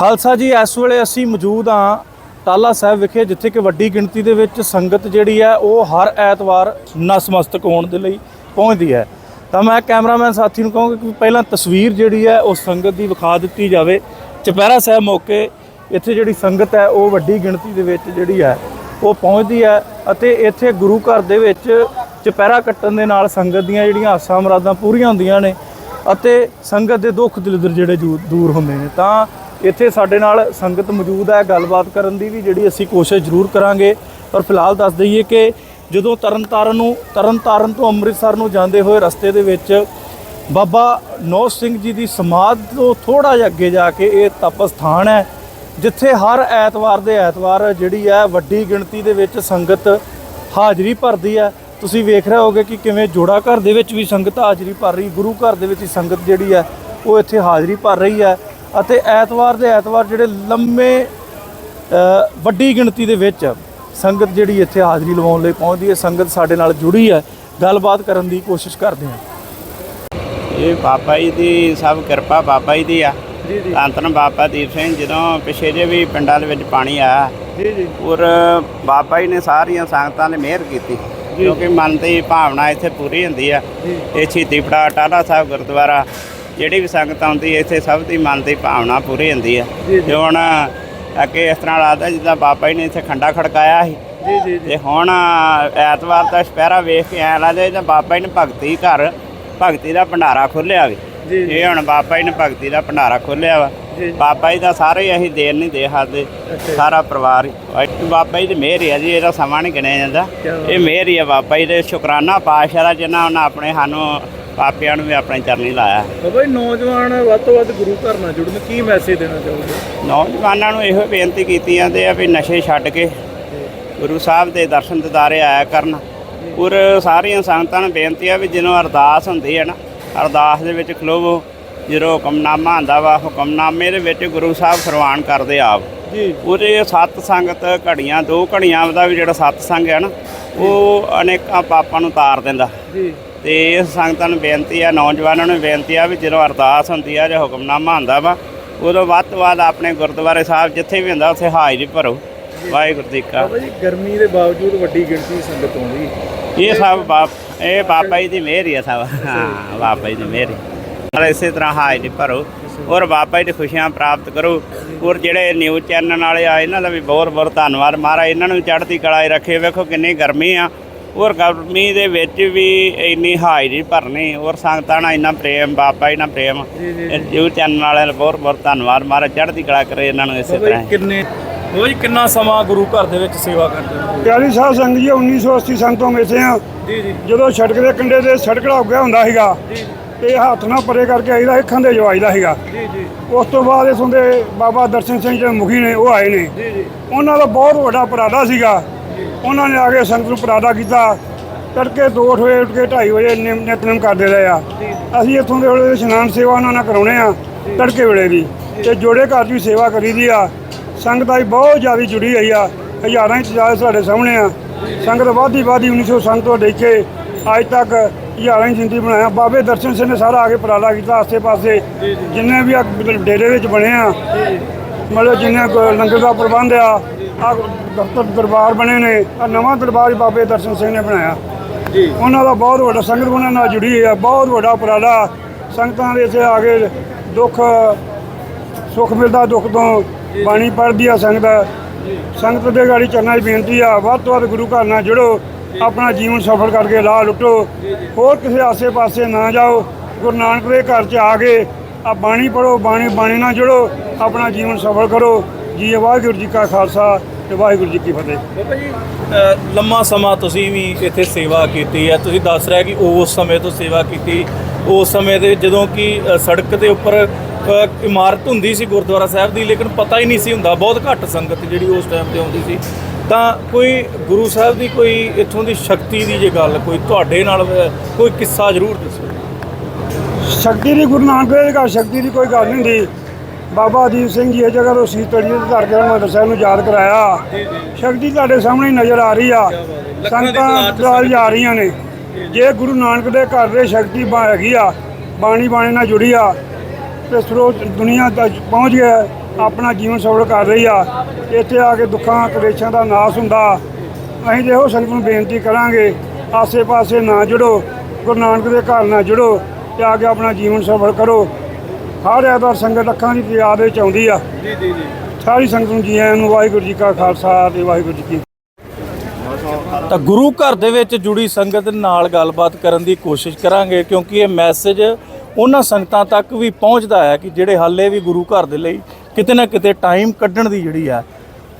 ਖਾਲਸਾ ਜੀ, ਇਸ ਵੇਲੇ ਅਸੀਂ ਮੌਜੂਦ ਹਾਂ ਟਾਲਾ ਸਾਹਿਬ ਵਿਖੇ, ਜਿੱਥੇ ਕਿ ਵੱਡੀ ਗਿਣਤੀ ਦੇ ਵਿੱਚ ਸੰਗਤ ਜਿਹੜੀ ਹੈ, ਉਹ ਹਰ ਐਤਵਾਰ ਨਸਮਸਤਕ ਹੋਣ ਦੇ ਲਈ ਪਹੁੰਚਦੀ ਹੈ। ਤਾਂ ਮੈਂ ਕੈਮਰਾਮੈਨ ਸਾਥੀ ਨੂੰ ਕਹਾਂਗਾ ਕਿ ਪਹਿਲਾਂ ਤਸਵੀਰ ਜਿਹੜੀ ਹੈ, ਉਹ ਸੰਗਤ ਦੀ ਵਿਖਾ ਦਿੱਤੀ ਜਾਵੇ। ਚੁਪਹਿਰਾ ਸਾਹਿਬ ਮੌਕੇ, ਇੱਥੇ ਜਿਹੜੀ ਸੰਗਤ ਹੈ, ਉਹ ਵੱਡੀ ਗਿਣਤੀ ਦੇ ਵਿੱਚ ਜਿਹੜੀ ਹੈ, ਉਹ ਪਹੁੰਚਦੀ ਹੈ ਅਤੇ ਇੱਥੇ ਗੁਰੂ ਘਰ ਦੇ ਵਿੱਚ ਚੁਪਹਿਰਾ ਕੱਟਣ ਦੇ ਨਾਲ ਸੰਗਤ ਦੀਆਂ ਜਿਹੜੀਆਂ ਆਸਾਂ ਮੁਰਾਦਾਂ ਪੂਰੀਆਂ ਹੁੰਦੀਆਂ ਨੇ ਅਤੇ ਸੰਗਤ ਦੇ ਦੁੱਖ ਦਲਿੱਦਰ ਜਿਹੜੇ ਜੂ- ਦੂਰ ਹੁੰਦੇ ਨੇ। ਤਾਂ ਇੱਥੇ ਸਾਡੇ ਨਾਲ ਸੰਗਤ ਮੌਜੂਦ ਹੈ। ਗੱਲਬਾਤ ਕਰਨ ਦੀ ਵੀ ਜਿਹੜੀ ਅਸੀਂ ਕੋਸ਼ਿਸ਼ ਜ਼ਰੂਰ ਕਰਾਂਗੇ। ਪਰ ਫਿਲਹਾਲ ਦੱਸ ਦਈਏ ਕਿ ਜਦੋਂ ਤਰਨਤਾਰਨ ਨੂੰ, ਤਰਨਤਾਰਨ ਤੋਂ ਅੰਮ੍ਰਿਤਸਰ ਨੂੰ ਜਾਂਦੇ ਹੋਏ ਰਸਤੇ ਦੇ ਵਿੱਚ ਬਾਬਾ ਨੌ ਸਿੰਘ ਜੀ ਦੀ ਸਮਾਧ ਤੋਂ ਥੋੜਾ ਜਿਹਾ ਅੱਗੇ ਜਾ ਕੇ ਇਹ ਤਪ ਸਥਾਨ ਹੈ, ਜਿੱਥੇ ਹਰ ਐਤਵਾਰ ਦੇ ਐਤਵਾਰ ਜਿਹੜੀ ਹੈ ਵੱਡੀ ਗਿਣਤੀ ਦੇ ਵਿੱਚ ਸੰਗਤ ਹਾਜ਼ਰੀ ਭਰਦੀ ਹੈ। ਤੁਸੀਂ ਵੇਖ ਰਹੇ ਹੋਗੇ ਕਿ ਕਿਵੇਂ ਜੋੜਾ ਘਰ ਦੇ ਵਿੱਚ ਵੀ ਸੰਗਤ ਹਾਜ਼ਰੀ ਭਰ ਰਹੀ, ਗੁਰੂ ਘਰ ਦੇ ਵਿੱਚ ਵੀ ਸੰਗਤ ਜਿਹੜੀ ਹੈ ਉਹ ਇੱਥੇ ਹਾਜ਼ਰੀ ਭਰ ਰਹੀ ਹੈ। ਅਤੇ ਐਤਵਾਰ ਦੇ ਐਤਵਾਰ ਜਿਹੜੇ ਲੰਮੇ ਵੱਡੀ ਗਿਣਤੀ ਦੇ ਵਿੱਚ ਸੰਗਤ ਜਿਹੜੀ ਇੱਥੇ ਹਾਜ਼ਰੀ ਲਵਾਉਣ ਲਈ ਪਹੁੰਚਦੀ ਹੈ ਸੰਗਤ ਸਾਡੇ ਨਾਲ ਜੁੜੀ ਹੈ। ਗੱਲਬਾਤ ਕਰਨ ਦੀ ਕੋਸ਼ਿਸ਼ ਕਰਦੇ ਹਾਂ। ਇਹ ਬਾਬਾ ਜੀ ਦੀ ਸਭ ਕਿਰਪਾ ਬਾਬਾ ਜੀ ਦੀ ਆ। ਜੀ ਜੀ। ਧੰਨ ਬਾਬਾ ਦੀਪ ਸਿੰਘ ਜਦੋਂ ਪਿਛੇ ਜੇ ਵੀ ਪਿੰਡਾਂ ਦੇ ਵਿੱਚ ਪਾਣੀ ਆਇਆ ਜੀ ਜੀ। ਔਰ ਬਾਬਾ ਜੀ ਨੇ ਸਾਰੀਆਂ ਸੰਗਤਾਂ ਨੇ ਮਿਹਰ ਕੀਤੀ ਕਿਉਂਕਿ ਮਨ ਦੀ ਭਾਵਨਾ ਇੱਥੇ ਪੂਰੀ ਹੁੰਦੀ ਆ। ਇਹ ਸ਼ਹੀਦੀ ਪੜਾ ਟਾਲਾ ਸਾਹਿਬ ਗੁਰਦੁਆਰਾ ਜਿਹੜੀ ਵੀ ਸੰਗਤ ਆਉਂਦੀ ਹੈ ਇੱਥੇ ਸਭ ਦੀ ਮਨ ਦੀ ਭਾਵਨਾ ਪੂਰੀ ਹੁੰਦੀ ਜੀ। ਤੇ ਹੁਣ ਅੱਗੇ ਇਸ ਤਰ੍ਹਾਂ ਲੱਗਦਾ ਜਿੱਦਾਂ ਬਾਬਾ ਜੀ ਨੇ ਇੱਥੇ ਖੰਡਾ ਖੜਕਾਇਆ ਸੀ। ਜੀ ਜੀ ਤੇ ਹੁਣ ਐਤਵਾਰ ਦਾ ਸਪਹਿਰਾ ਵੇਖ ਕੇ ਐਂ ਲੱਗਦਾ ਜਿੱਦਾਂ ਬਾਬਾ ਜੀ ਨੇ ਭਗਤੀ ਘਰ ਭਗਤੀ ਦਾ ਭੰਡਾਰਾ ਖੋਲ੍ਹਿਆ ਵੇ। ਇਹ ਹੁਣ ਬਾਬਾ ਜੀ ਨੇ ਭਗਤੀ ਦਾ ਭੰਡਾਰਾ ਖੋਲ੍ਹਿਆ ਵਾ। ਬਾਬਾ ਜੀ ਦਾ ਸਾਰੇ ਹੀ ਅਸੀਂ ਦੇਣ ਨਹੀਂ ਦੇ ਸਕਦੇ। ਸਾਰਾ ਪਰਿਵਾਰ ਹੀ। ਬਾਬਾ ਜੀ ਦੀ ਮਿਹਰ ਹੀ ਜੀ ਇਹਦਾ ਸਮਾਂ ਨਹੀਂ ਗਿਣਿਆ ਜਾਂਦਾ। ਇਹ ਮਿਹਰ ਹੀ ਆ ਬਾਬਾ ਜੀ ਦੇ। ਸ਼ੁਕਰਾਨਾ ਪਾਤਸ਼ਾਹ ਦਾ ਜਿਨ੍ਹਾਂ ਉਹਨਾਂ ਆਪਣੇ ਸਾਨੂੰ ਪਾਪਿਆਂ ਨੂੰ ਵੀ ਆਪਣੇ ਚਰਨੀ ਲਾਇਆ। ਬਾਬਾ ਜੀ ਨੌਜਵਾਨ ਵੱਧ ਤੋਂ ਵੱਧ ਗੁਰੂ ਘਰ ਨਾਲ ਜੁੜਨ ਕੀ ਮੈਸੇਜ ਦੇਣਾ ਚਾਹੋਗੇ? ਨੌਜਵਾਨਾਂ ਨੂੰ ਇਹੋ ਬੇਨਤੀ ਕੀਤੀ ਜਾਂਦੀ ਆ ਵੀ ਨਸ਼ੇ ਛੱਡ ਕੇ ਗੁਰੂ ਸਾਹਿਬ ਦੇ ਦਰਸ਼ਨ ਦਿਦਾਰੇ ਆਇਆ ਕਰਨ। ਔਰ ਸਾਰੀਆਂ ਸੰਗਤਾਂ ਨੂੰ ਬੇਨਤੀ ਆ ਵੀ ਜਦੋਂ ਅਰਦਾਸ ਹੁੰਦੀ ਹੈ ਨਾ ਅਰਦਾਸ ਦੇ ਵਿੱਚ ਖਲੋਵੋ ਜਦੋਂ ਹੁਕਮਨਾਮਾ ਆਂਦਾ ਵਾ ਹੁਕਮਨਾਮੇ ਦੇ ਵਿੱਚ ਗੁਰੂ ਸਾਹਿਬ ਫਰਮਾਨ ਕਰਦੇ ਆਪ। ਜੀ। ਉਹਦੇ ਸਤ ਸੰਗਤ ਘੜੀਆਂ ਦੋ ਘੜੀਆਂ ਦਾ ਵੀ ਜਿਹੜਾ ਸਤ ਸੰਗ ਹੈ ਨਾ ਉਹ ਅਨੇਕਾਂ ਪਾਪਾਂ ਨੂੰ ਤਾਰ ਦਿੰਦਾ। ਜੀ। ਤੇ ਇਸ ਸੰਗਤਾਂ ਨੂੰ ਬੇਨਤੀ ਆ ਨੌਜਵਾਨਾਂ ਨੂੰ ਬੇਨਤੀ ਆ ਵੀ ਜਦੋਂ ਅਰਦਾਸ ਹੁੰਦੀ ਆ ਜਾਂ ਹੁਕਮਨਾਮਾ ਆਂਦਾ ਵਾ ਉਦੋਂ ਵੱਧ ਤੋਂ ਵੱਧ ਆਪਣੇ ਗੁਰਦੁਆਰੇ ਸਾਹਿਬ ਜਿੱਥੇ ਵੀ ਹੁੰਦਾ ਉੱਥੇ ਹਾਜ਼ਰੀ ਭਰੋ। ਵਾਹਿਗੁਰੂ ਜੀ ਕਾ ਬਾਬਾ ਜੀ ਗਰਮੀ ਦੇ ਬਾਵਜੂਦ ਵੱਡੀ ਗਿਣਤੀ ਸੰਗਤ ਆਉਂਦੀ। ਇਹ ਸਭ ਬਾਪ ਇਹ ਬਾਬਾ ਜੀ ਦੀ ਮਿਹਰ ਹੀ ਆ ਸਭ। ਹਾਂ ਬਾਬਾ ਜੀ ਦੀ ਮਿਹਰ ਨਾਲ ਇਸੇ ਤਰ੍ਹਾਂ ਹਾਜ਼ਰੀ ਭਰੋ ਔਰ ਬਾਬਾ ਜੀ ਦੀ ਖੁਸ਼ੀਆਂ ਪ੍ਰਾਪਤ ਕਰੋ। ਔਰ ਜਿਹੜੇ ਨਿਊਜ਼ ਚੈਨਲ ਵਾਲੇ ਆ ਇਹਨਾਂ ਦਾ ਵੀ ਬਹੁਤ ਬਹੁਤ ਧੰਨਵਾਦ। ਮਹਾਰਾਜ ਇਹਨਾਂ ਨੂੰ ਚੜ੍ਹਦੀ ਕਲਾ ਰੱਖੇ। ਵੇਖੋ ਕਿੰਨੀ ਗਰਮੀ ਆ। ਔਰ ਗਰਮੀ ਦੇ ਵਿੱਚ ਵੀ ਇੰਨੀ ਹਾਜ਼ਰੀ ਭਰਨੀ ਔਰ ਸੰਗਤਾਂ ਨਾਲ ਇੰਨਾ ਪ੍ਰੇਮ ਬਾਬਾ ਜੀ ਨਾਲ ਪ੍ਰੇਮ। ਜੀ, ਚੈਨਲ ਵਾਲਿਆਂ ਦਾ ਬਹੁਤ ਬਹੁਤ ਧੰਨਵਾਦ। ਮਹਾਰਾਜ ਚੜ੍ਹਦੀ ਕਲਾ ਕਰੇ ਇਹਨਾਂ ਨੂੰ ਇਸੇ ਤਰ੍ਹਾਂ। ਕਿੰਨੇ ਬਾਬਾ ਜੀ ਕਿੰਨਾ ਸਮਾਂ ਗੁਰੂ ਘਰ ਦੇ ਵਿੱਚ ਸੇਵਾ ਕਰਦੇ ਹੋ? ਪਿਆਰੀ ਸਾਹਿਬ ਸੰਗ ਜੀ 1980 ਸੰਗ ਤੋਂ ਮੇਸੇ ਆ ਜੀ ਜੀ। ਜਦੋਂ ਸੜਕ ਦੇ ਕੰਢੇ ਤੇ ਸੜਕੜਾ ਉੱਗਿਆ ਹੁੰਦਾ ਸੀਗਾ ਜੀ ਤੇ ਹੱਥ ਨਾਲ ਪਰੇ ਕਰਕੇ ਆਈਦਾ ਅੱਖਾਂ ਦੇ ਜਵਾਈਦਾ ਸੀਗਾ। ਜੀ ਜੀ। ਉਸ ਤੋਂ ਬਾਅਦ ਇਸੋਂ ਦੇ ਬਾਬਾ ਦਰਸ਼ਨ ਸਿੰਘ ਜਿਹੜੇ ਮੁਖੀ ਨੇ ਉਹ ਆਏ ਨੇ। ਜੀ ਜੀ। ਉਹਨਾਂ ਦਾ ਬਹੁਤ ਵੱਡਾ ਪਰਾਦਾ ਸੀਗਾ। ਉਹਨਾਂ ਨੇ ਆ ਕੇ ਸੰਗਤ ਨੂੰ ਪਰਾਦਾ ਕੀਤਾ। ਤੜਕੇ 2 ਵਜੇ ਉੱਠ ਕੇ 2:30 ਵਜੇ ਨਿਮ- ਨਿਤਨੇਮ ਕਰਦੇ ਰਹੇ ਆ। ਅਸੀਂ ਇੱਥੋਂ ਦੇ ਵੇਲੇ ਇਸ਼ਨਾਨ ਸੇਵਾ ਉਹਨਾਂ ਨਾਲ ਕਰਾਉਣੇ ਆ, ਤੜਕੇ ਵੇਲੇ ਦੀ ਤੇ ਜੋੜੇ ਘਰ ਦੀ ਸੇਵਾ ਕਰੀਦੀ ਆ। ਸੰਗਤ ਆਈ, ਬਹੁਤ ਜ਼ਿਆਦਾ ਜੁੜੀ ਹੋਈ ਆ। ਹਜ਼ਾਰਾਂ ਇੰਚ ਤਜਾਜ਼ ਸਾਡੇ ਸਾਹਮਣੇ ਆ। ਸੰਗਤ ਵਾਧੀ ਵਾਧੀ 1900 ਸੰਗ ਤੋਂ ਲੈ ਕੇ ਅੱਜ ਤੱਕ ਹਜ਼ਾਰਾਂ ਹੀ ਜਿੰਦੀ ਬਣਾਇਆ। ਬਾਬੇ ਦਰਸ਼ਨ ਸਿੰਘ ਨੇ ਸਾਰਾ ਆ ਕੇ ਪਰਾਲਾ ਕੀਤਾ ਆਸੇ ਪਾਸੇ ਜਿੰਨੇ ਵੀ ਆ ਡੇਰੇ ਵਿੱਚ ਬਣੇ ਆ, ਮਤਲਬ ਜਿੰਨੇ ਕੁ ਲੰਗਰ ਦਾ ਪ੍ਰਬੰਧ ਆ ਆ ਦਫ਼ਤਰ ਦਰਬਾਰ ਬਣੇ ਨੇ ਆ ਨਵਾਂ ਦਰਬਾਰ ਬਾਬੇ ਦਰਸ਼ਨ ਸਿੰਘ ਨੇ ਬਣਾਇਆ। ਜੀ। ਉਹਨਾਂ ਦਾ ਬਹੁਤ ਵੱਡਾ ਸੰਗਤ ਉਹਨਾਂ ਨਾਲ ਜੁੜੀ ਆ ਬਹੁਤ ਵੱਡਾ ਉਪਰਾਲਾ। ਸੰਗਤਾਂ ਦੇ ਇੱਥੇ ਆ ਕੇ ਦੁੱਖ ਸੁੱਖ ਮਿਲਦਾ ਦੁੱਖ ਤੋਂ ਬਾਣੀ ਪੜ੍ਹਦੀ ਆ ਸੰਗਤ। ਸੰਗਤ ਦੇ ਗਾੜੀ ਚਰਨਾਂ 'ਚ ਬੇਨਤੀ ਆ ਵੱਧ ਤੋਂ ਵੱਧ ਗੁਰੂ ਘਰ ਨਾਲ ਜੁੜੋ ਆਪਣਾ ਜੀਵਨ ਸਫਲ ਕਰਕੇ ਲਾਹ ਲੁੱਟੋ। ਹੋਰ ਕਿਸੇ ਆਸੇ-ਪਾਸੇ ਨਾ ਜਾਓ। ਗੁਰੂ ਨਾਨਕ ਦੇ ਘਰ 'ਚ ਆ ਕੇ ਆ ਬਾਣੀ ਪੜੋ ਬਾਣੀ ਬਾਣੀ ਨਾਲ ਜੁੜੋ ਆਪਣਾ ਜੀਵਨ ਸਫਲ ਕਰੋ। ਜੀ ਵਾਹਿਗੁਰੂ ਜੀ ਕਾ ਖਾਲਸਾ। ਤੇ ਵਾਹਿਗੁਰੂ ਜੀ ਕੀ ਫਤਿਹ। ਬਾਬਾ ਜੀ ਅ, ਲੰਮਾ ਸਮਾਂ ਤੁਸੀਂ ਵੀ ਇੱਥੇ ਸੇਵਾ ਕੀਤੀ ਹੈ। ਤੁਸੀਂ ਦੱਸ ਰਿਹਾ ਕਿ ਉਸ ਸਮੇਂ ਤੋਂ ਸੇਵਾ ਕੀਤੀ। ਉਸ ਸਮੇਂ ਦੇ ਜਦੋਂ ਕਿ ਅ, ਸੜਕ ਦੇ ਉੱਪਰ ਅ, ਇਮਾਰਤ ਹੁੰਦੀ ਸੀ ਗੁਰਦੁਆਰਾ ਸਾਹਿਬ ਦੀ ਲੇਕਿਨ ਪਤਾ ਹੀ ਨਹੀਂ ਸੀ ਹੁੰਦਾ। ਬਹੁਤ ਘੱਟ ਸੰਗਤ ਜਿਹੜੀ ਉਸ ਟਾਈਮ ਤੇ ਆਉਂਦੀ ਸੀ। ਤਾਂ ਕੋਈ ਗੁਰੂ ਸਾਹਿਬ ਦੀ ਕੋਈ ਇੱਥੋਂ ਦੀ ਸ਼ਕਤੀ ਦੀ ਜੇ ਗੱਲ ਕੋਈ ਤੁਹਾਡੇ ਨਾਲ ਅ, ਕੋਈ ਕਿੱਸਾ ਜ਼ਰੂਰ ਦੱਸੋ। ਸ਼ਕਤੀ ਦੀ ਗੁਰੂ ਨਾਨਕ ਦੇਵ ਸ਼ਕਤੀ ਦੀ ਕੋਈ ਗੱਲ ਨਹੀਂ ਹੁੰਦੀ। ਬਾਬਾ ਦੀਪ ਸਿੰਘ ਜੀ ਇਹ ਜਗ੍ਹਾ ਤੋਂ ਸੀਤੜੀ ਦੇ ਧਰ ਕੇ ਹਰਿਮੰਦਰ ਸਾਹਿਬ ਨੂੰ ਯਾਦ ਕਰਾਇਆ। ਸ਼ਕਤੀ ਤੁਹਾਡੇ ਸਾਹਮਣੇ ਨਜ਼ਰ ਆ ਰਹੀ ਆ। ਲੱਖਾਂ ਦੀ ਸੰਗਤਾਂ ਤਾਦਾਦ 'ਚ ਨਾਲ ਜਾ ਰਹੀਆਂ ਨੇ। ਜੇ ਗੁਰੂ ਨਾਨਕ ਦੇ ਘਰ ਦੇ ਸ਼ਕਤੀ ਬਾ ਹੈਗੀ ਆ ਬਾਣੀ ਬਾਣੀ ਨਾਲ ਜੁੜੀ ਆ ਤੇ ਸਰੋਤ ਦੁਨੀਆ ਤੱਕ ਪਹੁੰਚ ਗਿਆ ਆਪਣਾ ਜੀਵਨ ਸਫਲ ਕਰ ਰਹੀ ਆ। ਇੱਥੇ ਆ ਕੇ ਦੁੱਖਾਂ ਕਲੇਸ਼ਾਂ ਦਾ ਨਾਸ ਹੁੰਦਾ। ਅਸੀਂ ਤੇ ਇਹੋ ਸੰਗਤ ਨੂੰ ਬੇਨਤੀ ਕਰਾਂਗੇ ਆਸੇ-ਪਾਸੇ ਨਾ ਜੁੜੋ ਗੁਰੂ ਨਾਨਕ ਦੇ ਘਰ ਨਾਲ ਜੁੜੋ ਤੇ ਆ ਕੇ ਆਪਣਾ ਜੀਵਨ ਸਫਲ ਕਰੋ। ਹਰ ਐਤਵਾਰ ਸੰਗਤ ਅੱਖਾਂ ਦੀ ਯਾਦ ਵਿੱਚ ਆਉਂਦੀ ਆ। ਜੀ ਜੀ ਜੀ। ਸਾਰੀ ਸੰਗਤ ਨੂੰ ਜੀ ਆਇਆਂ ਨੂੰ ਵਾਹਿਗੁਰੂ ਜੀ ਕਾ ਖਾਲਸਾ ਤੇ ਵਾਹਿਗੁਰੂ ਜੀ ਕੀ ਤਾਂ ਗੁਰੂ ਘਰ ਦੇ ਵਿੱਚ ਜੁੜੀ ਸੰਗਤ ਨਾਲ ਗੱਲਬਾਤ ਕਰਨ ਦੀ ਕੋਸ਼ਿਸ਼ ਕਰਾਂਗੇ ਕਿਉਂਕਿ ਇਹ ਮੈਸੇਜ ਉਹਨਾਂ ਸੰਗਤਾਂ ਤੱਕ ਵੀ ਪਹੁੰਚਦਾ ਹੈ ਕਿ ਜਿਹੜੇ ਹਾਲੇ ਵੀ ਗੁਰੂ ਘਰ ਦੇ ਲਈ ਕਿਤੇ ਨਾ ਕਿਤੇ ਟਾਈਮ ਕੱਢਣ ਦੀ ਜਿਹੜੀ ਹੈ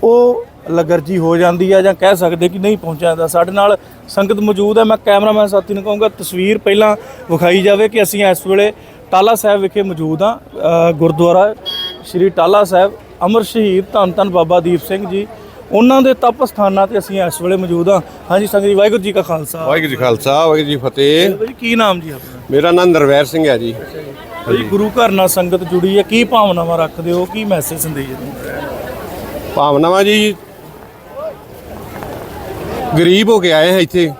ਉਹ ਲਗਰਜੀ ਹੋ ਜਾਂਦੀ ਹੈ ਜਾਂ ਕਹਿ ਸਕਦੇ ਕਿ ਨਹੀਂ ਪਹੁੰਚਿਆ ਜਾਂਦਾ। ਸਾਡੇ ਨਾਲ ਸੰਗਤ ਮੌਜੂਦ ਹੈ। ਮੈਂ ਕੈਮਰਾਮੈਨ ਸਾਥੀ ਨੂੰ ਕਹੂੰਗਾ ਤਸਵੀਰ ਪਹਿਲਾਂ ਵਿਖਾਈ ਜਾਵੇ ਕਿ ਅਸੀਂ ਇਸ ਵੇਲੇ ਟਾਲਾ ਸਾਹਿਬ ਵਿਖੇ ਮੌਜੂਦ ਹਾਂ। ਅ, ਗੁਰਦੁਆਰਾ ਸ਼੍ਰੀ ਟਾਲਾ ਸਾਹਿਬ ਅਮਰ ਸ਼ਹੀਦ ਧੰਨ ਧੰਨ ਬਾਬਾ ਦੀਪ ਸਿੰਘ ਜੀ। ਉਹਨਾਂ ਦੇ ਤਪ ਸਥਾਨਾਂ ਤੇ ਅਸੀਂ ਇਸ ਵੇਲੇ ਮੌਜੂਦ ਹਾਂ। ਹਾਂਜੀ ਸੰਗਤ ਜੀ ਵਾਹਿਗੁਰੂ ਜੀ ਕਾ ਖਾਲਸਾ। ਵਾਹਿਗੁਰੂ ਜੀ ਖਾਲਸਾ ਵਾਹਿਗੁਰੂ ਜੀ ਫਤਿਹ। ਜੀ ਕੀ ਨਾਮ ਜੀ ਆਪਣਾ? ਮੇਰਾ ਨਾਮ ਨਰਵੈਰ ਸਿੰਘ ਹੈ ਜੀ। ਜੀ। ਗੁਰੂ ਘਰ ਨਾਲ ਸੰਗਤ ਜੁੜੀ ਹੈ। ਕੀ ਭਾਵਨਾਵਾਂ ਰੱਖਦੇ ਹੋ? ਕੀ ਮੈਸੇਜ ਸੰਦੇਸ਼ ਦਿੰਦੇ ਭਾਵਨਾਵਾਂ ਜੀ ਗਰੀਬ ਹੋ ਕੇ ਆਏ ਹਾਂ ਇੱਥੇ।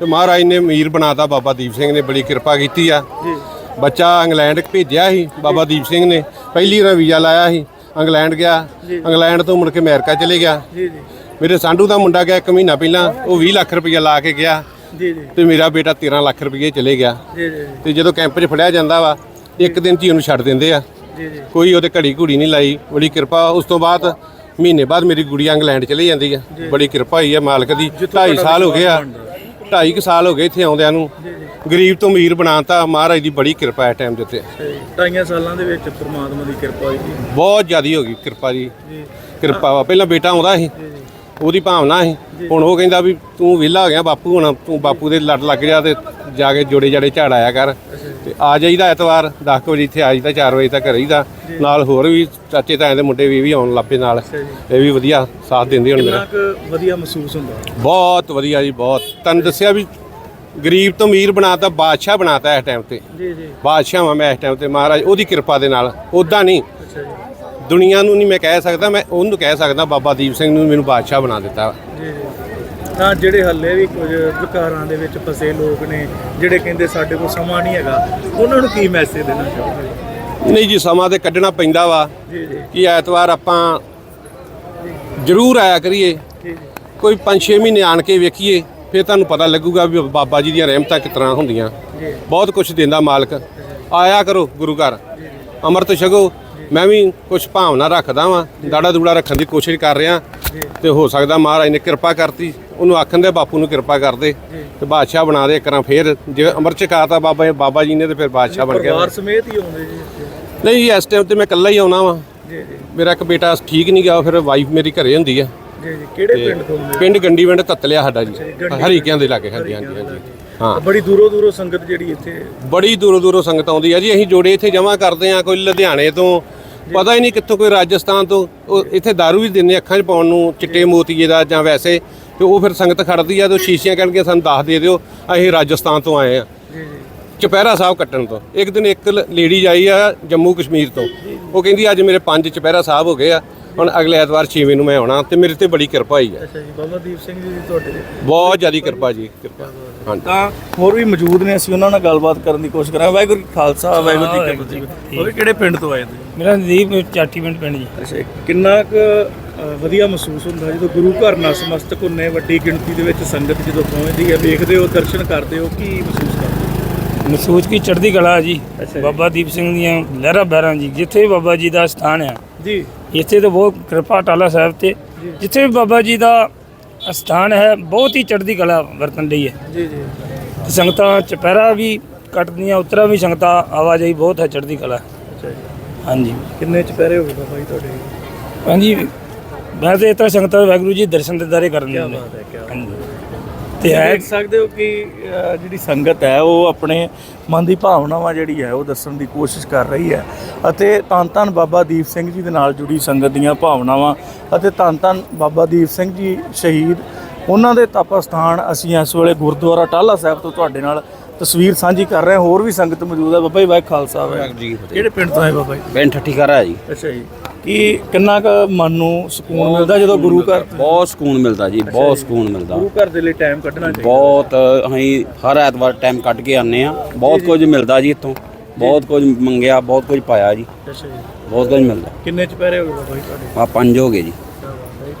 ਤੇ ਮਹਾਰਾਜ ਨੇ ਅਮੀਰ ਬਣਾਤਾ ਬਾਬਾ ਦੀਪ ਸਿੰਘ ਨੇ ਬੜੀ ਕਿਰਪਾ ਕੀਤੀ ਆ। ਜੀ। ਬੱਚਾ ਇੰਗਲੈਂਡ ਭੇਜਿਆ ਸੀ ਬਾਬਾ ਦੀਪ ਸਿੰਘ ਨੇ। ਪਹਿਲੀ ਵਾਰ ਵੀਜ਼ਾ ਲਾਇਆ ਸੀ ਇੰਗਲੈਂਡ ਗਿਆ। ਇੰਗਲੈਂਡ ਤੋਂ ਮੁੜ ਕੇ ਅਮਰੀਕਾ ਚਲੇ ਗਿਆ। ਜੀ ਜੀ। ਮੇਰੇ ਸਾਂਢੂ ਦਾ ਮੁੰਡਾ ਗਿਆ ਇੱਕ ਮਹੀਨਾ ਪਹਿਲਾਂ ਉਹ 20 ਲੱਖ ਰੁਪਈਆ ਲਾ ਕੇ ਗਿਆ। ਜੀ ਜੀ। ਤੇ ਮੇਰਾ ਬੇਟਾ 13 ਲੱਖ ਰੁਪਈਏ ਚਲੇ ਗਿਆ। ਜੀ ਜੀ ਤੇ ਜਦੋਂ ਕੈਂਪ 'ਚ ਫੜਿਆ ਜਾਂਦਾ ਵਾ ਇੱਕ ਦਿਨ 'ਚ ਹੀ ਉਹਨੂੰ ਛੱਡ ਦਿੰਦੇ ਆ। ਜੀ ਜੀ। ਕੋਈ ਉਹਦੇ ਘੜੀ ਘੂੜੀ ਨਹੀਂ ਲਾਈ ਬੜੀ ਕਿਰਪਾ। ਉਸ ਤੋਂ ਬਾਅਦ ਮਹੀਨੇ ਬਾਅਦ ਮੇਰੀ ਗੁੜੀਆ ਇੰਗਲੈਂਡ ਚਲੀ ਜਾਂਦੀ ਆ। ਬੜੀ ਕਿਰਪਾ ਹੋਈ ਆ ਮਾਲਕ ਦੀ। 2.5 ਸਾਲ ਹੋ ਗਏ ਆ 2.5 ਸਾਲ ਹੋ ਗਏ ਇੱਥੇ ਆਉਂਦਿਆਂ ਨੂੰ। ਗਰੀਬ ਤੋਂ ਅਮੀਰ ਬਣਾਤਾ ਮਹਾਰਾਜ ਦੀ ਬੜੀ ਕਿਰਪਾ ਹੈ ਟਾਈਮ ਦੇ ਉੱਤੇ। ਢਾਈਆਂ ਸਾਲਾਂ ਦੇ ਵਿੱਚ ਪ੍ਰਮਾਤਮਾ ਦੀ ਕਿਰਪਾ ਹੋਈ ਜੀ ਬਹੁਤ ਜ਼ਿਆਦੀ ਹੋ ਗਈ ਕਿਰਪਾ ਜੀ। ਕਿਰਪਾ ਵਾ ਪਹਿਲਾਂ ਬੇਟਾ ਆਉਂਦਾ ਸੀ ਉਹਦੀ ਭਾਵਨਾ ਸੀ। ਹੁਣ ਉਹ ਕਹਿੰਦਾ ਵੀ ਤੂੰ ਵਿਹਲਾ ਹੋ ਗਿਆ ਬਾਪੂ ਹੁਣ ਤੂੰ ਬਾਪੂ ਦੇ ਲੜ ਲੱਗ ਜਾ ਤੇ ਜਾ ਕੇ ਜੋੜੇ ਜਾੜੇ ਝਾੜ ਆਇਆ ਕਰ। ਤੇ ਆ ਜਾਈਦਾ ਐਤਵਾਰ 10 ਵਜੇ ਇੱਥੇ ਆ ਜਾਈਦਾ 4 ਵਜੇ ਤੱਕ ਰਹੀਦਾ। ਨਾਲ ਹੋਰ ਵੀ ਚਾਚੇ ਤਾਏ ਦੇ ਮੁੰਡੇ ਵੀ ਵੀ ਆਉਣ ਲੱਪੇ ਨਾਲ। ਇਹ ਵੀ ਵਧੀਆ ਸਾਥ ਦਿੰਦੇ ਹੁਣ ਮੇਰਾ ਵਧੀਆ ਮਹਿਸੂਸ ਹੁੰਦਾ? ਬਹੁਤ ਵਧੀਆ ਜੀ ਬਹੁਤ। ਤੁਹਾਨੂੰ ਦੱਸਿਆ ਵੀ ਗਰੀਬ ਤੋਂ ਅਮੀਰ ਬਣਾਤਾ ਬਾਦਸ਼ਾਹ ਬਣਾਤਾ ਇਸ ਟਾਈਮ ਤੇ। ਜੀ ਜੀ। ਬਾਦਸ਼ਾਹ ਵਾਂ ਮੈਂ ਇਸ ਟਾਈਮ ਤੇ ਮਹਾਰਾਜ ਉਹਦੀ ਕਿਰਪਾ ਦੇ ਨਾਲ। ਉਦਾਂ ਨਹੀਂ। ਅੱਛਾ ਜੀ। ਦੁਨੀਆ ਨੂੰ ਨਹੀਂ ਮੈਂ ਕਹਿ ਸਕਦਾ ਮੈਂ ਉਹਨੂੰ ਕਹਿ ਸਕਦਾ ਬਾਬਾ ਦੀਪ ਸਿੰਘ ਨੂੰ ਮੈਨੂੰ ਬਾਦਸ਼ਾਹ ਬਣਾ ਦਿੱਤਾ। ਜੀ ਜੀ। ਤਾਂ ਜਿਹੜੇ ਹੱਲੇ ਵੀ ਕੁਝ ਵਿਕਾਰਾਂ ਦੇ ਵਿੱਚ ਫਸੇ ਲੋਕ ਨੇ ਜਿਹੜੇ ਕਹਿੰਦੇ ਸਾਡੇ ਕੋਲ ਸਮਾਂ ਨਹੀਂ ਹੈਗਾ ਉਹਨਾਂ ਨੂੰ ਕੀ ਮੈਸੇਜ ਦੇਣਾ ਚਾਹੁੰਦੇ ਨਹੀਂ ਜੀ ਸਮਾਂ ਤੇ ਕੱਢਣਾ ਪੈਂਦਾ ਵਾ। ਜੀ ਜੀ। ਕਿ ਐਤਵਾਰ ਆਪਾਂ ਜ਼ਰੂਰ ਆਇਆ ਕਰੀਏ। ਕੋਈ 5-6 ਮਹੀਨੇ ਆਣ ਕੇ ਵੇਖੀਏ। ਫਿਰ ਤੁਹਾਨੂੰ ਪਤਾ ਲੱਗੂਗਾ ਵੀ ਬਾਬਾ ਜੀ ਦੀਆਂ ਰਹਿਮਤਾਂ ਕਿਸ ਤਰ੍ਹਾਂ ਹੁੰਦੀਆਂ। ਜੀ ਬਹੁਤ ਕੁਝ ਦਿੰਦਾ ਮਾਲਕ। ਆਇਆ ਕਰੋ ਗੁਰੂ ਘਰ। ਅੰਮ੍ਰਿਤ ਛਕੋ। ਮੈਂ ਵੀ ਕੁਝ ਭਾਵਨਾ ਰੱਖਦਾ ਵਾਂ। ਦਾੜਾ ਦੂੜਾ ਰੱਖਣ ਦੀ ਕੋਸ਼ਿਸ਼ ਕਰ ਰਿਹਾ। ਤੇ ਹੋ ਸਕਦਾ ਮਹਾਰਾਜ ਨੇ ਕਿਰਪਾ ਕਰਤੀ। ਉਹਨੂੰ ਆਖਣ ਦੇ ਬਾਪੂ ਨੂੰ ਕਿਰਪਾ ਕਰ ਦੇ। ਤੇ ਬਾਦਸ਼ਾਹ ਬਣਾ ਦੇ ਕਰਾਂ ਫੇਰ। ਜੇ ਅੰਮ੍ਰਿਤ ਛਕਾਤਾ ਬਾਬਾ ਬਾਬਾ ਜੀ ਨੇ ਤੇ ਫਿਰ ਬਾਦਸ਼ਾਹ ਬਣ ਗਿਆ। ਪਰਿਵਾਰ ਸਮੇਤ ਹੀ ਆਉਂਦੇ ਜੀ। ਨਹੀਂ ਇਸ ਟਾਈਮ ਤੇ ਮੈਂ ਇਕੱਲਾ ਹੀ ਆਉਣਾ ਵਾਂ। ਜੀ ਜੀ। ਮੇਰਾ ਇੱਕ ਬੇਟਾ ਠੀਕ ਨਹੀਂ ਗਿਆ ਫਿਰ ਵਾਈਫ ਮੇਰੀ ਘਰੇ ਹੁੰਦੀ ਆ। ਜੀ ਜੀ। ਕਿਹੜੇ ਪਿੰਡ ਤੋਂ ਪਿੰਡ ਪਿੰਡ ਤਤਲਿਆ ਸਾਡਾ ਜੀ। ਹਰੀਕਿਆਂ ਦੇ ਲਾਗੇ ਹਾਂਜੀ ਹਾਂਜੀ ਹਾਂਜੀ। ਹਾਂ। ਬੜੀ ਦੂਰੋਂ ਦੂਰੋਂ ਸੰਗਤ ਜਿਹੜੀ ਇੱਥੇ ਬੜੀ ਦੂਰੋਂ ਦੂਰੋਂ ਸੰਗਤ ਆਉਂਦੀ ਆ ਜੀ। ਅਸੀਂ ਜੋੜੇ ਇੱਥੇ ਜਮ੍ਹਾਂ ਕਰਦੇ ਆ ਕੋਈ ਲੁਧਿਆਣੇ ਤੋਂ ਪਤਾ ਹੀ ਨਹੀਂ ਕਿੱਥੋਂ ਕੋਈ ਰਾਜਸਥਾਨ ਤੋਂ। ਉਹ ਇੱਥੇ दारू ਵੀ ਦਿੰਦੇ ਅੱਖਾਂ 'ਚ ਪਾਉਣ ਨੂੰ ਚਿੱਟੇ ਮੋਤੀਏ ਦਾ ਜਾਂ ਵੈਸੇ। ਤੇ ਉਹ ਫਿਰ ਸੰਗਤ ਖੜਦੀ ਆ ਤੇ ਉਹ ਸ਼ੀਸ਼ੀਆਂ ਕਹਿਣਗੇ ਸਾਨੂੰ ਦੱਸ ਦੇ ਦਿਓ ਅਸੀਂ ਰਾਜਸਥਾਨ ਤੋਂ ਆਏ ਆ। ਜੀ ਜੀ। ਚੁਪਹਿਰਾ ਸਾਹਿਬ ਕੱਟਣ ਤੋਂ। ਇੱਕ ਦਿਨ ਇੱਕ ਲੇਡੀ ਆਈ ਆ ਜੰਮੂ ਕਸ਼ਮੀਰ ਤੋਂ। ਉਹ ਕਹਿੰਦੀ ਅੱਜ ਮੇਰੇ ਪੰਜ ਚੁਪਹਿਰਾ ਸਾਹਿਬ ਹੋ ਗਏ ਆ। ਹੁਣ ਅਗਲੇ ਐਤਵਾਰ 6ਵੇਂ ਨੂੰ ਮੈਂ ਆਉਣਾ ਤੇ ਮੇਰੇ ਤੇ ਬੜੀ ਕਿਰਪਾ ਹੋਈ ਆ ਅੱਛਾ ਜੀ ਬਾਬਾ ਦੀਪ ਸਿੰਘ ਜੀ ਦੀ ਤੁਹਾਡੇ। ਬਹੁਤ ਜ਼ਿਆਦੀ ਕਿਰਪਾ ਜੀ ਕਿਰਪਾ। ਹਾਂਜੀ। ਤਾਂ ਹੋਰ ਵੀ ਮੌਜੂਦ ਨੇ ਅਸੀਂ ਉਹਨਾਂ ਨਾਲ ਗੱਲਬਾਤ ਕਰਨ ਦੀ ਕੋਸ਼ਿਸ਼ ਕਰਾਂਗੇ। ਵਾਹਿਗੁਰੂ ਜੀ ਕਾ ਖਾਲਸਾ ਵਾਹਿਗੁਰੂ ਜੀ ਕੀ ਫਤਿਹ। ਉਹ ਵੀ ਕਿਹੜੇ ਪਿੰਡ ਤੋਂ ਆਏ ਤੁਸੀਂ? ਮੇਰਾ ਦੀਪ ਚਾਟੀ ਪਿੰਡ ਪਿੰਡ ਜੀ। ਅੱਛਾ ਕਿੰਨਾ ਕੁ ਅ, ਵਧੀਆ ਮਹਿਸੂਸ ਹੁੰਦਾ ਜਦੋਂ ਗੁਰੂ ਘਰ ਨਸਮਸਤਕ ਹੁੰਨੇ ਵੱਡੀ ਗਿਣਤੀ ਦੇ ਵਿੱਚ ਸੰਗਤ ਜਦੋਂ ਪਹੁੰਚਦੀ ਹੈ ਵੇਖਦੇ ਹੋ ਦਰਸ਼ਨ ਕਰਦੇ ਹੋ ਕੀ ਮਹਿਸੂਸ ਕਰਦੇ ਹੋ? ਮਸੂਜ ਕੀ ਚੜ੍ਹਦੀ ਕਲਾ ਜੀ। ਬਾਬਾ ਦੀਪ ਸਿੰਘ ਦੀਆਂ ਲਹਿਰਾ ਬਹਿਰਾਂ ਜੀ ਜਿੱਥੇ ਬਾਬਾ ਜੀ ਦਾ ਸਥਾਨ ਹੈ ਜੀ। ਇੱਥੇ ਤਾਂ ਬਹੁਤ ਕਿਰਪਾ ਟਾਲਾ ਸਾਹਿਬ ਤੇ। ਜਿੱਥੇ ਵੀ ਬਾਬਾ ਜੀ ਦਾ ਸਥਾਨ ਹੈ ਬਹੁਤ ਹੀ ਚੜ੍ਹਦੀ ਕਲਾ ਵਰਤਨ ਲਈ ਹੈ। ਜੀ ਜੀ। ਤੇ ਸੰਗਤਾਂ ਚੁਪਹਿਰਾ ਵੀ ਕੱਟਦੀਆਂ ਉਤਰਾ ਵੀ ਸੰਗਤਾਂ ਆਵਾਜਾਈ ਬਹੁਤ ਹੈ ਚੜ੍ਹਦੀ ਕਲਾ। ਹਾਂਜੀ। ਕਿੰਨੇ ਚੁਪਹਿਰੇ ਹੋ ਗਏ ਬਾਬਾ ਜੀ ਤੁਹਾਡੇ? ਹਾਂਜੀ। ਮੈਂ ਤੇ ਇਤਨਾ ਸੰਗਤਾਂ ਵਾਹਿਗੁਰੂ ਜੀ ਦਰਸ਼ਨ ਕਰਨ ਦੇ ਬਾਤ ਹੈ ਕੀ ਹਾਂਜੀ। ਤੇ ਹੈ। ਦੇਖ ਸਕਦੇ ਹੋ ਕਿ ਅ, ਜਿਹੜੀ ਸੰਗਤ ਹੈ ਉਹ ਆਪਣੇ ਮਨ ਦੀ ਭਾਵਨਾਵਾਂ ਜਿਹੜੀ ਹੈ ਉਹ ਦੱਸਣ ਦੀ ਕੋਸ਼ਿਸ਼ ਕਰ ਰਹੀ ਹੈ। ਅਤੇ ਧੰਨ ਧੰਨ ਬਾਬਾ ਦੀਪ ਸਿੰਘ ਜੀ ਦੇ ਨਾਲ ਜੁੜੀ ਸੰਗਤ ਦੀਆਂ ਭਾਵਨਾਵਾਂ ਅਤੇ ਧੰਨ ਧੰਨ ਬਾਬਾ ਦੀਪ ਸਿੰਘ ਜੀ ਸ਼ਹੀਦ। ਉਹਨਾਂ ਦੇ ਤਪ ਸਥਾਨ ਅਸੀਂ ਇਸ ਵੇਲੇ ਗੁਰਦੁਆਰਾ ਟਾਹਲਾ ਸਾਹਿਬ ਤੋਂ ਤੁਹਾਡੇ ਨਾਲ ਤਸਵੀਰ ਸਾਂਝੀ ਕਰ ਰਹੇ ਹਾਂ। ਹੋਰ ਵੀ ਸੰਗਤ ਮੌਜੂਦ ਹੈ। ਬਾਬਾ ਜੀ ਵਾਹਿ ਖਾਲਸਾ ਵਾਹਿਗੁਰੂ ਜੀ ਕੀ ਫਤਿਹ। ਕਿਹੜੇ ਪਿੰਡ ਤੋਂ ਆਏ ਬਾਬਾ ਜੀ? ਪਿੰਡ ਠੱਠੀ ਘਰ ਹੈ ਜੀ। ਅੱਛਾ ਜੀ। ਕੀ ਕਿੰਨਾ ਕੁ ਮਨ ਨੂੰ ਸਕੂਨ ਮਿਲਦਾ ਜਦੋਂ ਗੁਰੂ ਘਰ ਬਹੁਤ ਸਕੂਨ ਮਿਲਦਾ ਜੀ ਬਹੁਤ ਸਕੂਨ ਮਿਲਦਾ। ਗੁਰੂ ਘਰ ਦੇ ਲਈ ਟਾਈਮ ਕੱਢਣਾ ਚਾਹੀਦਾ। ਬਹੁਤ ਅਸੀਂ ਹਰ ਐਤਵਾਰ ਟਾਈਮ ਕੱਢ ਕੇ ਆਨੇ ਆ ਬਹੁਤ ਕੁਝ ਮਿਲਦਾ ਜੀ ਇੱਥੋਂ। ਬਹੁਤ ਕੁਝ ਮੰਗਿਆ ਬਹੁਤ ਕੁਝ ਪਾਇਆ ਜੀ। ਅੱਛਾ ਜੀ। ਬਹੁਤ ਕੁਝ ਮਿਲਦਾ। ਕਿੰਨੇ ਚੁਪਹਿਰੇ ਹੋ ਗਏ ਜੀ ਤੁਹਾਡੇ? ਆ ਪੰਜ ਹੋ ਗਏ ਜੀ।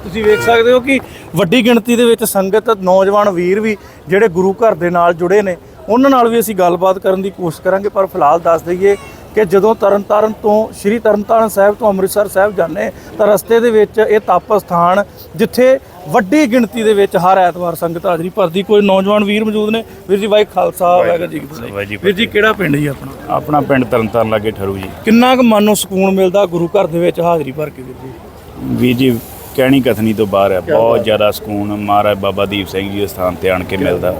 ਤੁਸੀਂ ਵੇਖ ਸਕਦੇ ਹੋ ਕਿ ਵੱਡੀ ਗਿਣਤੀ ਦੇ ਵਿੱਚ ਸੰਗਤ ਨੌਜਵਾਨ ਵੀਰ ਵੀ ਜਿਹੜੇ ਗੁਰੂ ਘਰ ਦੇ ਨਾਲ ਜੁੜੇ ਨੇ ਉਹਨਾਂ ਨਾਲ ਵੀ ਅਸੀਂ ਗੱਲਬਾਤ ਕਰਨ ਦੀ ਕੋਸ਼ਿਸ਼ ਕਰਾਂਗੇ ਪਰ ਫਿਲਹਾਲ ਦੱਸ ਦਈਏ ਕਿ ਜਦੋਂ ਤਰਨਤਾਰਨ ਤੋਂ ਸ੍ਰੀ ਤਰਨਤਾਰਨ ਸਾਹਿਬ ਤੋਂ ਅੰਮ੍ਰਿਤਸਰ ਸਾਹਿਬ ਜਾਂਦੇ ਤਾਂ ਰਸਤੇ ਦੇ ਵਿੱਚ ਇਹ ਤਪ ਸਥਾਨ ਜਿੱਥੇ ਵੱਡੀ ਗਿਣਤੀ ਦੇ ਵਿੱਚ ਹਰ ਐਤਵਾਰ ਸੰਗਤ ਹਾਜ਼ਰੀ ਭਰਦੀ। ਕੋਈ ਨੌਜਵਾਨ ਵੀਰ ਮੌਜੂਦ ਨੇ? ਵੀਰ ਜੀ ਵਾਹਿ ਖਾਲਸਾ ਵਾਹਿਗੁਰੂ ਜੀ ਕੀ ਫਤਿਹ। ਵੀਰ ਜੀ ਕਿਹੜਾ ਪਿੰਡ ਜੀ ਆਪਣਾ? ਆਪਣਾ ਪਿੰਡ ਤਰਨਤਾਰਨ ਲਾਗੇ ਠਰੂ ਜੀ। ਕਿੰਨਾ ਕੁ ਮਨ ਨੂੰ ਸਕੂਨ ਮਿਲਦਾ ਗੁਰੂ ਘਰ ਦੇ ਵਿੱਚ ਹਾਜ਼ਰੀ ਭਰ ਕੇ ਵੀਰ ਜੀ? ਵੀਰ ਜੀ ਕਹਿਣੀ ਕਥਨੀ ਤੋਂ ਬਾਹਰ ਹੈ ਬਹੁਤ ਜ਼ਿਆਦਾ ਸਕੂਨ ਮਹਾਰਾਜ ਬਾਬਾ ਦੀਪ ਸਿੰਘ ਜੀ ਦੇ ਸਥਾਨ ਤੇ ਆਣ ਕੇ ਮਿਲਦਾ।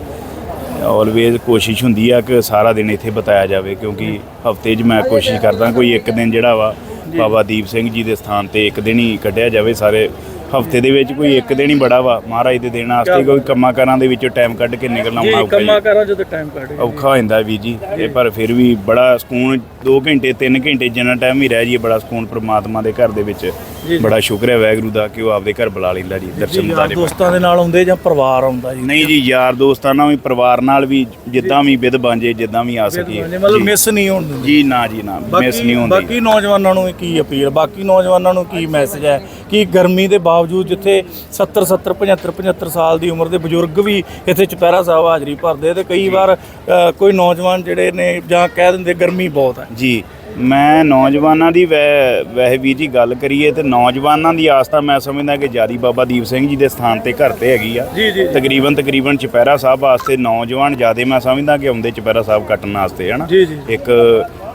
ਆਲਵੇਜ਼ ਕੋਸ਼ਿਸ਼ ਹੁੰਦੀ ਆ ਕਿ ਸਾਰਾ ਦਿਨ ਇੱਥੇ ਬਤਾਇਆ ਜਾਵੇ ਕਿਉਂਕਿ ਹਫ਼ਤੇ 'ਚ ਮੈਂ ਕੋਸ਼ਿਸ਼ ਕਰਦਾ ਕੋਈ ਇੱਕ ਦਿਨ ਜਿਹੜਾ ਵਾ ਬਾਬਾ ਦੀਪ ਸਿੰਘ ਜੀ ਦੇ ਸਥਾਨ ਤੇ ਇੱਕ ਦਿਨ ਹੀ ਕੱਢਿਆ ਜਾਵੇ ਸਾਰੇ ਹਫ਼ਤੇ ਦੇ ਵਿੱਚ ਕੋਈ ਇੱਕ ਦਿਨ ਹੀ ਬੜਾ ਵਾ ਮਹਾਰਾਜ ਦੇ ਦੇਣ ਵਾਸਤੇ ਕੋਈ ਕੰਮਾਂ ਕਾਰਾਂ ਦੇ ਵਿੱਚੋਂ ਟਾਈਮ ਕੱਢ ਕੇ ਨਿਕਲਣਾ ਜੀ ਔਖਾ ਔਖਾ ਕੰਮਾਂ ਜੀ ਕਰਾਂ ਜਦੋਂ ਟਾਈਮ ਕੱਢ ਔਖਾ ਹੋ ਜਾਂਦਾ ਵੀਰ ਜੀ ਇਹ ਪਰ ਫਿਰ ਵੀ ਬੜਾ ਸਕੂਨ 2 ਘੰਟੇ 3 ਘੰਟੇ ਜਿੰਨਾ ਟਾਈਮ ਹੀ ਰਹਿ ਜਾਈਏ ਬੜਾ ਸਕੂਨ ਪ੍ਰਮਾਤਮਾ ਦੇ ਘਰ ਦੇ ਵਿੱਚ ਬੜਾ ਸ਼ੁਕਰ ਹੈ ਵਾਹਿਗੁਰੂ ਦਾ ਕਿ ਉਹ ਆਪਦੇ ਘਰ ਬੁਲਾ ਲੈਂਦਾ ਜੀ ਦਰਸ਼ਨ ਦਿਦਾਰੇ ਦੋਸਤਾਂ ਦੇ ਨਾਲ ਆਉਂਦੇ ਜਾਂ ਪਰਿਵਾਰ ਆਉਂਦਾ ਜੀ? ਨਹੀਂ ਜੀ ਯਾਰ ਦੋਸਤਾਂ ਨਾਲ ਵੀ ਪਰਿਵਾਰ ਨਾਲ ਵੀ ਜਿੱਦਾਂ ਵੀ ਵਿਧ ਬਾਂਝੇ ਜਿੱਦਾਂ ਵੀ ਆ ਸਕੀਏ। ਮਤਲਬ ਜੀ। ਮਿਸ ਨਹੀਂ ਹੋਣ ਦਿੰਦੇ। ਜੀ ਨਾ ਜੀ ਨਾ ਮਿਸ ਨਹੀਂ ਹੁੰਦੀ ਬਾਕੀ ਨੌਜਵਾਨਾਂ ਨੂੰ ਕੀ ਅਪੀਲ ਬਾਕੀ ਨੌਜਵਾਨਾਂ ਨੂੰ ਕੀ ਮੈਸੇਜ ਹੈ ਕਿ ਗਰਮੀ ਦੇ ਬਾਵਜੂਦ ਜਿੱਥੇ 70 70 75 75 ਸਾਲ ਦੀ ਉਮਰ ਦੇ ਬਜ਼ੁਰਗ ਵੀ ਇੱਥੇ ਚੁਪਹਿਰਾ ਸਾਹਿਬ ਹਾਜ਼ਰੀ ਭਰਦੇ ਤੇ ਕਈ ਵਾਰ ਕੋਈ ਨੌਜਵਾਨ ਜਿਹੜੇ ਨੇ ਜਾਂ ਕਹਿ ਦਿੰਦੇ ਗਰਮੀ ਬਹੁਤ ਹੈ ਜੀ ਮੈਂ ਨੌਜਵਾਨਾਂ ਦੀ ਵੈ- ਵੈਸੇ ਵੀਰ ਜੀ ਗੱਲ ਕਰੀਏ ਤੇ ਨੌਜਵਾਨਾਂ ਦੀ ਆਸਥਾ ਮੈਂ ਸਮਝਦਾ ਕਿ ਜਾਰੀ ਬਾਬਾ ਦੀਪ ਸਿੰਘ ਜੀ ਦੇ ਸਥਾਨ ਤੇ ਘਰ ਤੇ ਹੈਗੀ ਆ। ਤਕਰੀਬਨ ਤਕਰੀਬਨ ਚੁਪਹਿਰਾ ਸਾਹਿਬ ਵਾਸਤੇ ਨੌਜਵਾਨ ਜਿਆਦੇ ਮੈਂ ਸਮਝਦਾ ਕਿ ਆਉਂਦੇ ਚੁਪਹਿਰਾ ਸਾਹਿਬ ਕੱਟਣ ਵਾਸਤੇ ਹਨਾ। ਇੱਕ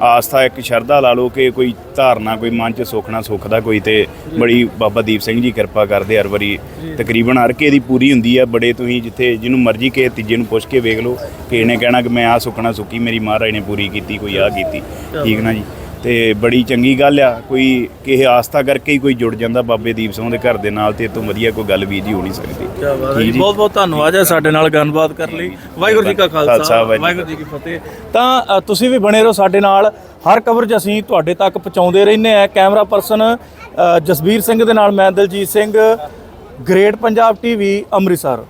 ਆਸਥਾ ਇੱਕ ਸ਼ਰਧਾ ਲਾ ਲਓ ਕਿ ਕੋਈ ਧਾਰਨਾ ਕੋਈ ਮਨ ਚ ਸੁਖਣਾ ਸੁਖਦਾ ਕੋਈ ਤੇ ਬੜੀ ਬਾਬਾ ਦੀਪ ਸਿੰਘ ਜੀ ਕਿਰਪਾ ਕਰਦੇ ਹਰ ਵਾਰੀ ਤਕਰੀਬਨ ਹਰ ਕੇ ਦੀ ਪੂਰੀ ਹੁੰਦੀ ਆ ਬੜੇ ਤੁਸੀਂ ਜਿੱਥੇ ਜਿਹਨੂੰ ਮਰਜ਼ੀ ਕੇ ਤੀਜੇ ਨੂੰ ਪੁੱਛ ਕੇ ਵੇਖ ਲਓ ਕਿ ਇਹਨੇ ਕਹਿਣਾ ਕਿ ਮੈਂ ਆ ਸੁਖਣਾ ਸੁੱਕੀ ਮੇਰੀ ਮਹਾਰਾਜ ਨੇ ਪੂਰੀ ਕੀਤੀ ਕੋਈ ਆ ਕੀਤੀ। ਠੀਕ ਨਾ ਜੀ? ਤੇ ਬੜੀ ਚੰਗੀ ਗੱਲ ਆ ਕੋਈ ਕਿਸੇ ਆਸਥਾ ਕਰਕੇ ਹੀ ਕੋਈ ਜੁੜ ਜਾਂਦਾ ਬਾਬੇ ਦੀਪ ਸਿੰਘ ਦੇ ਘਰ ਦੇ ਨਾਲ ਤੇ ਇਹ ਤੋਂ ਵਧੀਆ ਕੋਈ ਗੱਲ ਵੀ ਜੀ ਹੋ ਨਹੀਂ ਸਕਦੀ। ਜੀ ਬਹੁਤ ਬਹੁਤ ਧੰਨਵਾਦ ਹੈ ਸਾਡੇ ਨਾਲ ਗੱਲਬਾਤ ਕਰਨ ਲਈ। ਵਾਹਿਗੁਰੂ ਜੀ ਕਾ ਖਾਲਸਾ ਵਾਹਿਗੁਰੂ ਵਾਹਿਗੁਰੂ ਜੀ ਕੀ ਫਤਿਹ। ਤਾਂ ਅ, ਤੁਸੀਂ ਵੀ ਬਣੇ ਰਹੋ ਸਾਡੇ ਨਾਲ। ਹਰ ਕਵਰੇਜ ਅਸੀਂ ਤੁਹਾਡੇ ਤੱਕ ਪਹੁੰਚਾਉਂਦੇ ਰਹਿੰਦੇ ਆ ਕੈਮਰਾ ਪਰਸਨ ਅ, ਜਸਬੀਰ ਸਿੰਘ ਦੇ ਨਾਲ ਮੈਂ ਦਲਜੀਤ ਸਿੰਘ ਗ੍ਰੇਟ ਪੰਜਾਬ ਟੀਵੀ ਅੰਮ੍ਰਿਤਸਰ।